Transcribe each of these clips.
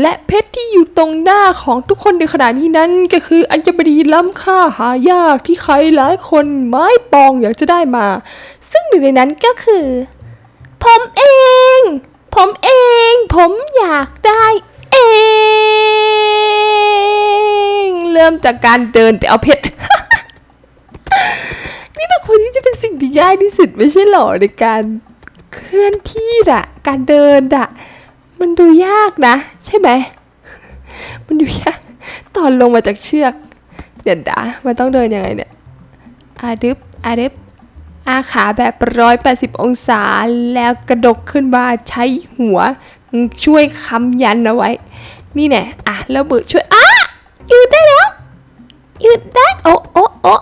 และเพชรที่อยู่ตรงหน้าของทุกคนในขณะนี้นั้นก็คืออัญมณีล้ำค่าหายากที่ใครหลายคนไม้ปองอยากจะได้มา ซึ่งหนึ่งในนั้นก็คือ ผมเอง ผมเอง ผมอยากได้เอง เริ่มจากการเดินไปเอาเพชร นี่เป็นคนที่จะเป็นสิ่งที่ยากที่สุดไม่ใช่หรอในการเคลื่อนที่อะการเดินอะ มันดูยากนะ ใช่ไหม มันดูยาก ตอนลงมาจากเชือก เดี๋ยวดามันต้องเดินยังไงเนี่ย อาดึบอาดึบอาขาแบบร้อยแปดสิบองศาแล้วกระดกขึ้นมาใช้หัว ช่วยค้ำยันเอาไว้ นี่แน่อะแล้วมือช่วยอะยืนได้แล้วยืนได้โอ้โอ้โอ้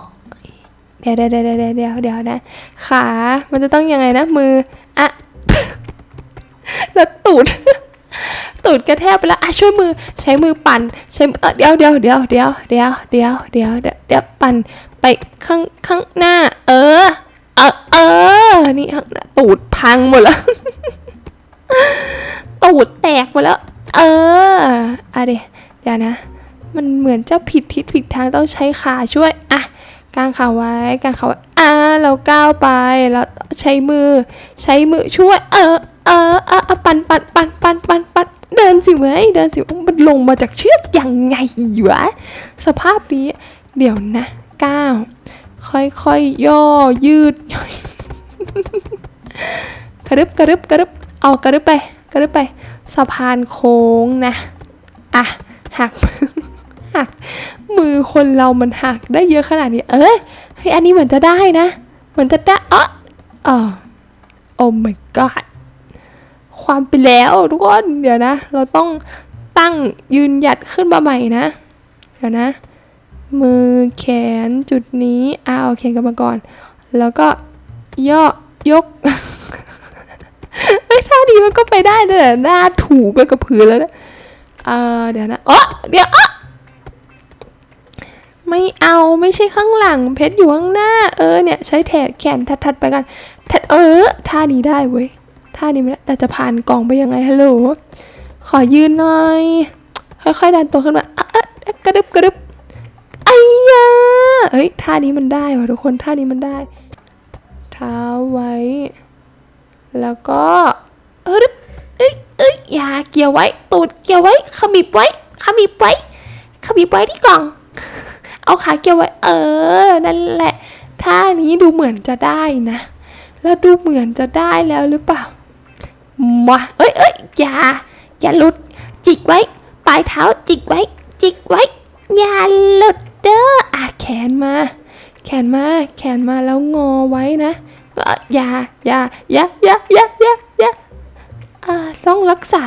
เดี๋ยวเดี๋ยวเดี๋ยวเดี๋ยวเดี๋ยวเดี๋ยวนะ ขา มันจะต้องยังไงนะมือ อะ แล้วตูด ตูดกระแทกไปแล้วอะช่วยมือใช้มือปั่นใช้เออเดี๋ยวเดี๋ยวเดี๋ยวเดี๋ยวเดี๋ยวเดี๋ยวเดี๋ยวเดี๋ยวปั่นไปข้างข้างหน้า เออ เออเออนี่ตูดพังหมดแล้วตูดแตกหมดแล้ว เอออะเดี๋ยวเดี๋ยวนะ มันเหมือนจะผิดทิศผิดทางต้องใช้ขาช่วยอะกางขาไว้กางขาไว้อ่าเราก้าวไปแล้วใช้มือ ใช้มือช่วย เออเออเออเออปันปันปันปันปันปัน เดินสิเว้ยเดินสิมันลงมาจากเชือกยังไงวะสภาพนี้ เดี๋ยวนะก้าวค่อยๆย่อยืดกระดึบกระดึบกระดึบเอากระดึบไปกระดึบไป สะพานโค้งนะอะหักหักมือคนเรามันหักได้เยอะขนาดนี้ เอ้ยเฮ้ยอันนี้เหมือนจะได้นะเหมือนจะได้อ๋ออ๋อโอ้ my god ความไปแล้วทุกคนเดี๋ยวนะ เราต้องตั้งยืนหยัดขึ้นมาใหม่นะ เดี๋ยวนะ มือแขนจุดนี้อ่าโอเคกันมาก่อน แล้วก็ย่อยกเฮ้ท่าดีมันก็ไปได้แต่หน้าถูไปกับพื้นแล้วนะเออเดี๋ยวนะอ๋อเดี๋ยวอ๋อไม่เอาไม่ใช่ข้างหลังเพชรอยู่ข้างหน้า เออเนี่ยใช้แถดแขนทัดๆไปกัน ทัดเออท่านี้ได้เว้ย ท่านี้ไม่ได้แต่จะผ่านกล่องไปยังไงฮัลโหลขอยืนหน่อย ค่อยๆดันตัวขึ้นมาอะอะกระดึบกระดึบไอ้ยาเฮ้ยท่านี้มันได้ว่ะทุกคนท่านี้มันได้ เท้าไว้ แล้วก็เออเอ้ยเอ้ยอย่าเกี่ยวไว้ ตูดเกี่ยวไว้ขมิบไว้ขมิบไว้ขมิบไว้ที่กล่อง เอาขาเกี่ยวไว้ เออ นั่นแหละท่านี้ดูเหมือนจะได้นะ แล้วดูเหมือนจะได้แล้วหรือเปล่า มาเอ้ยเอ้ยอย่า อย่าหลุด จิกไว้ ปลายเท้าจิกไว้ จิกไว้ อย่าหลุดเด้ออะแขนมา แขนมา แขนมาแล้วงอไว้นะเอ่อย่าอย่าอย่าอย่าอย่าอย่าอย่าต้องรักษา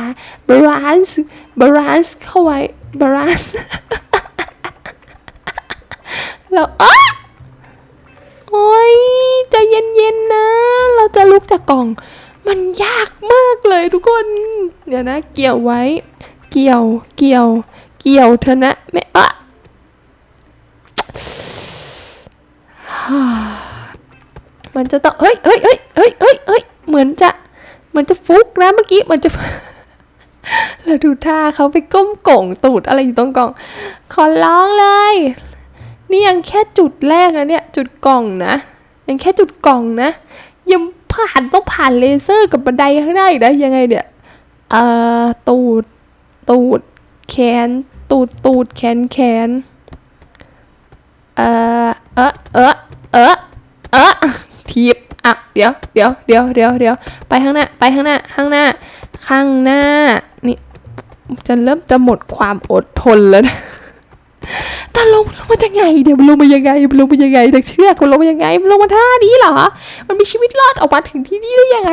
balance balance เข้าไว้ balance แล้วอ๊ะโอ้ยจะเย็นๆนะ เราจะลุกจากกล่อง มันยากมากเลยทุกคน เดี๋ยวนะ เกี่ยวไว้ เกี่ยว เกี่ยว เกี่ยวเธอะนะไม่อะมันจะต้อง เฮ้ยเฮ้ยเฮ้ยเฮ้ยเฮ้ยเฮ้ยเหมือนจะ เหมือนจะฟุกนะเมื่อกี้ มันจะแล้วดูท่าเขาไปก้มก่งตูดอะไรอยู่ตรงกล่อง ขอร้องเลย นี่ยังแค่จุดแรกนะเนี่ย จุดกล่องนะ ยังแค่จุดกล่องนะยัง ผ่านต้องผ่านเลเซอร์กับบันไดข้างหน้าอีกนะยังไงเนี่ยเอ่อตูด ตูด แขน ตูด ตูด แขน แขน เอ่อ เออเออเออเออทีบอะ เดี๋ยว เดี๋ยว เดี๋ยว เดี๋ยว เดี๋ยว ไปข้างหน้า ไปข้างหน้า ข้างหน้า ข้างหน้า นี่ จะเริ่มจะหมดความอดทนแล้วนะ แต่ลงลงมาจะไงเดี๋ยวมันลงมายังไงมันลงมายังไงจากเชือกมันลงมายังไงมันลงมาท่านี้เหรอ มันมีชีวิตรอดออกมาถึงที่นี่ได้ยังไง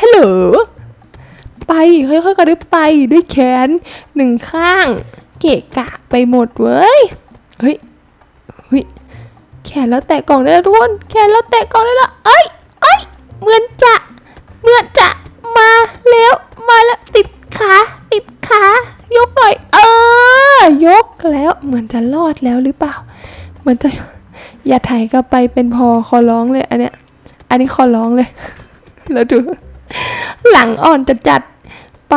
ฮัลโหลไปค่อยๆกระดึบไปด้วยแขนหนึ่งข้าง เกะกะไปหมดเว้ยเฮ้ยเฮ้ยแขนแล้วแตะกล่องได้แล้วทุกคนแขนแล้วแตะกล่องได้แล้วเอ้ยเอ้ยเหมือนจะ เหมือนจะ มาแล้ว มาแล้ว ติดขา ติดขา ยกหน่อย เออ ยกแล้ว เหมือนจะรอดแล้วหรือเปล่า เห มือนจะอย่าถ่ายก็ไปเป็นพอขอร้องเลย อันเนี้ย อันนี้ขอร้องเลย แล้วดู หลังอ่อนจะจัดไป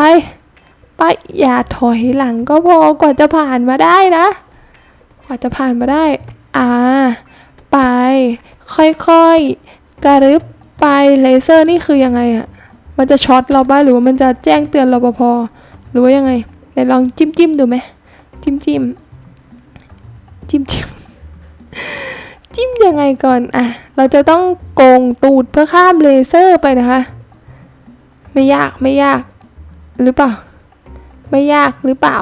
ไปอย่าถอยหลังก็พอกว่าจะผ่านมาได้นะ กว่าจะผ่านมาได้ อ่า ไป ค่อยๆกระรึบไปเลเซอร์นี่คือยังไงอะมันจะช็อตเราบ้างหรือว่ามันจะแจ้งเตือนรปภหรือว่ายังไงไหนลองจิ้มจิ้มดูไหมจิ้มจิ้มจิ้มจิ้ม จิ้มยังไงก่อนอะเราจะต้องโกงตูดเพื่อข้ามเลเซอร์ไปนะคะ ไม่ยากไม่ยาก หรือเปล่า ไม่ยากหรือเปล่า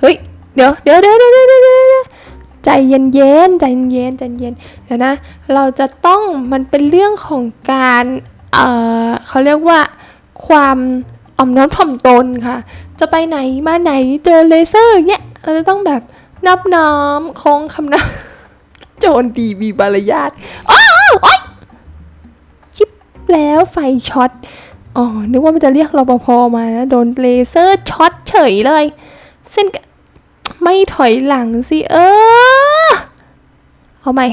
เฮ้ย เดี๋ยวเดี๋ยวเดี๋ยวเดี๋ยวเดี๋ยวใจเย็นเย็นใจเย็นใจเย็นเดี๋ยวนะ เราจะต้องมันเป็นเรื่องของการ เอ่อเขาเรียกว่าความอ่อมน้อมถ่อมตนค่ะ จะไปไหนมาไหนเจอเลเซอร์เนี่ยเราจะต้องแบบนอบน้อมคงคำนับ โจรดีมีบารยาทอ้าวโอ๊ยชิบแล้วไฟช็อต อ๋อ นึกว่ามันจะเรียกรปภมานะ โดนเลเซอร์ช็อตเฉยเลย เส้นไม่ถอยหลังสิ เออ เอาใหม่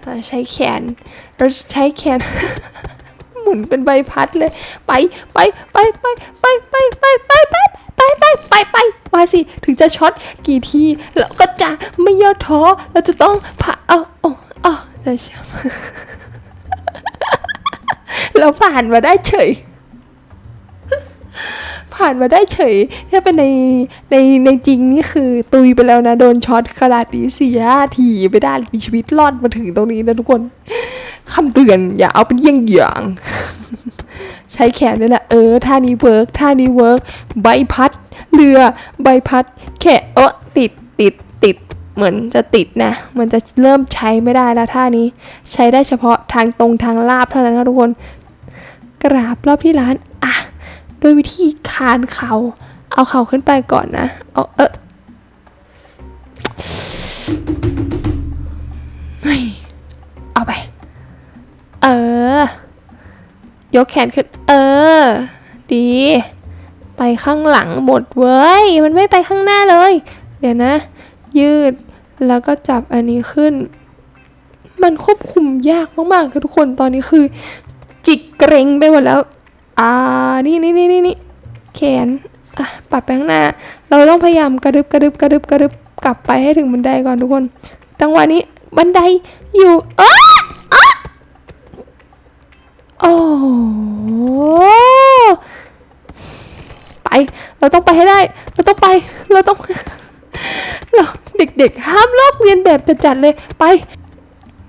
เราใช้แขน เราใช้แขน หมุนเป็นใบพัดเลย ไป ไป ไป ไป ไป ไป ไป ไป จะช็อตกี่ทีเราก็จะไม่ย่อท้อเราจะต้องผ่าเอาอาเอาเราช้เราผ่านมาได้เฉย ผ่านมาได้เฉย ถ้าเป็นในในในจริงนี่คือตุยไปแล้วนะ โดนช็อตขนาดนี้เสียทีไปได้มีชีวิตรอดมาถึงตรงนี้นะทุกคนคำเตือนอย่าเอาเป็นเยี่ยงอย่าง ใช้แขนนี่แหละเออท่านี้เวิร์กท่านี้เวิร์กใบพัด เรือใบพัดแค่เออติดติดติดเหมือนจะติดนะมันจะเริ่มใช้ไม่ได้แล้วท่านี้ ใช้ได้เฉพาะทางตรงทางลาบเท่านั้นครับทุกคน กราบรอบที่ร้านอะโดยวิธีคานเขาเอาเข่าขึ้นไปก่อนนะเอาเออ ยกแขนขึ้น เออ ดี ไปข้างหลังหมดเว้ย มันไม่ไปข้างหน้าเลย เดี๋ยวนะ ยืด แล้วก็จับอันนี้ขึ้น มันควบคุมยากมากๆค่ะทุกคน ตอนนี้คือ จิตเกรงไปหมดแล้ว อ่า นี่นี่นี่นี่นี่แขน อะปรับไปข้างหน้า เราต้องพยายามกระดึบกระดึบกระดึบกระดึบกลับไปให้ถึงบันไดก่อนทุกคน จังหวะนี้บันไดอยู่อ้าอ้า โอ้ไป เราต้องไปให้ได้ เราต้องไป เราต้อง เราเด็กๆ ห้ามลอกเรียนแบบจัดๆเลย ไป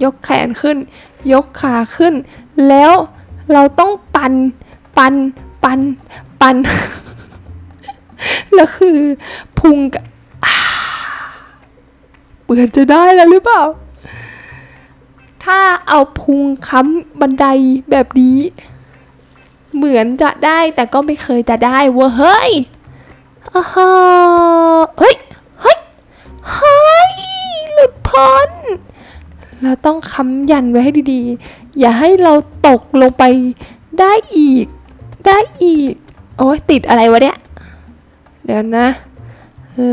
ยกแขนขึ้น ยกขาขึ้น แล้วเราต้องปัน ปัน ปัน ปัน แล้วคือพุงกับอ่าเปือนจะได้แล้วหรือเปล่า ถ้าเอาพุงค้ำบันไดแบบนี้ เหมือนจะได้แต่ก็ไม่เคยจะได้เว้ยเฮ้ยอ้าฮะเฮ้ย เฮ้ย เฮ้ย หลุดพ้นเราต้องค้ำยันไว้ให้ดีๆ อย่าให้เราตกลงไปได้อีก ได้อีก โอ้ยติดอะไรวะเนี่ย เดี๋ยวนะ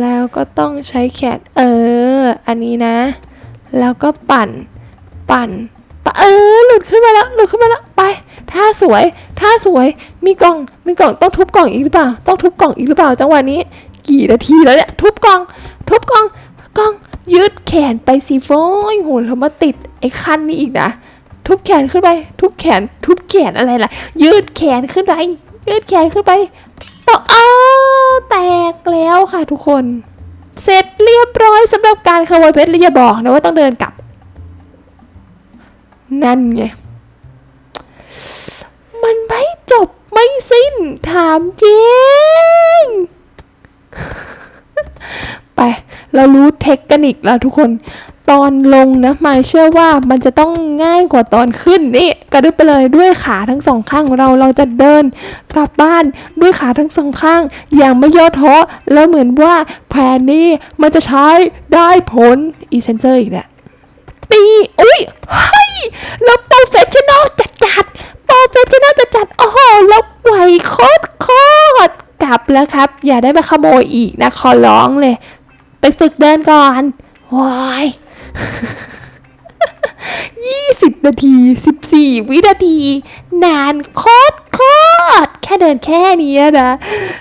แล้วก็ต้องใช้แขน เออ อันนี้นะ แล้วก็ปั่น ปั่นปะเออหลุดขึ้นมาแล้วหลุดขึ้นมาแล้วไปท่าสวยท่าสวยมีกล่องมีกล่องต้องทุบกล่องอีกหรือเปล่า ต้องทุบกล่องอีกหรือเปล่าจังหวะนี้ กี่นาทีแล้วเนี่ยทุบกล่อง ทุบกล่องกล่องยืดแขนไปสิโฟ้ยโหเรามาติดไอ้คันนี้อีกนะทุบแขนขึ้นไป ทุบแขน ทุบแขนอะไรล่ะ ยืดแขนขึ้นไปยืดแขนขึ้นไปต่ออ้าแตกแล้วค่ะทุกคน เสร็จเรียบร้อยสำหรับการขโมยเพชรแล้วอย่าบอกนะว่าต้องเดินกลับ นั่นไง มันไม่จบไม่สิ้นถามจริง ไป เรารู้เทคนิคแล้วทุกคน ตอนลงนะมายเชื่อว่ามันจะต้องง่ายกว่าตอนขึ้นนี่กระดึบไปเลยด้วยขาทั้งสองข้างของเราเราจะเดินกลับบ้านด้วยขาทั้งสองข้าง อย่างไม่ย่อท้อแล้วเหมือนว่าแผนนี้มันจะใช้ได้ผลอีเซนเซอร์อีกแหละ ตีอุ้ยเฮ้ยแล้วโปรเฟชชั่นอลจัดจัดโปรเฟชชั่นอลจัดจัดโอ้โหแล้วไหวโคตรโคตรกลับแล้วครับ อย่าได้มาขโมยอีกนะขอร้องเลย ไปฝึกเดินก่อนว้ายยี่สิบนาทีสิบสี่วินาที นานโคตรโคตรแค่เดินแค่นี้นะ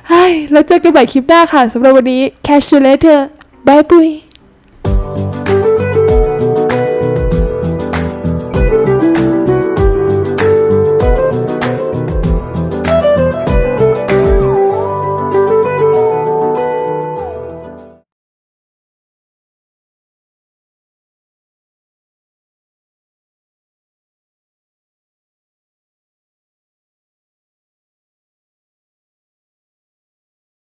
เฮ้ยแล้วเจอกันใหม่คลิปหน้าค่ะสำหรับวันนี้ catch you later bye bye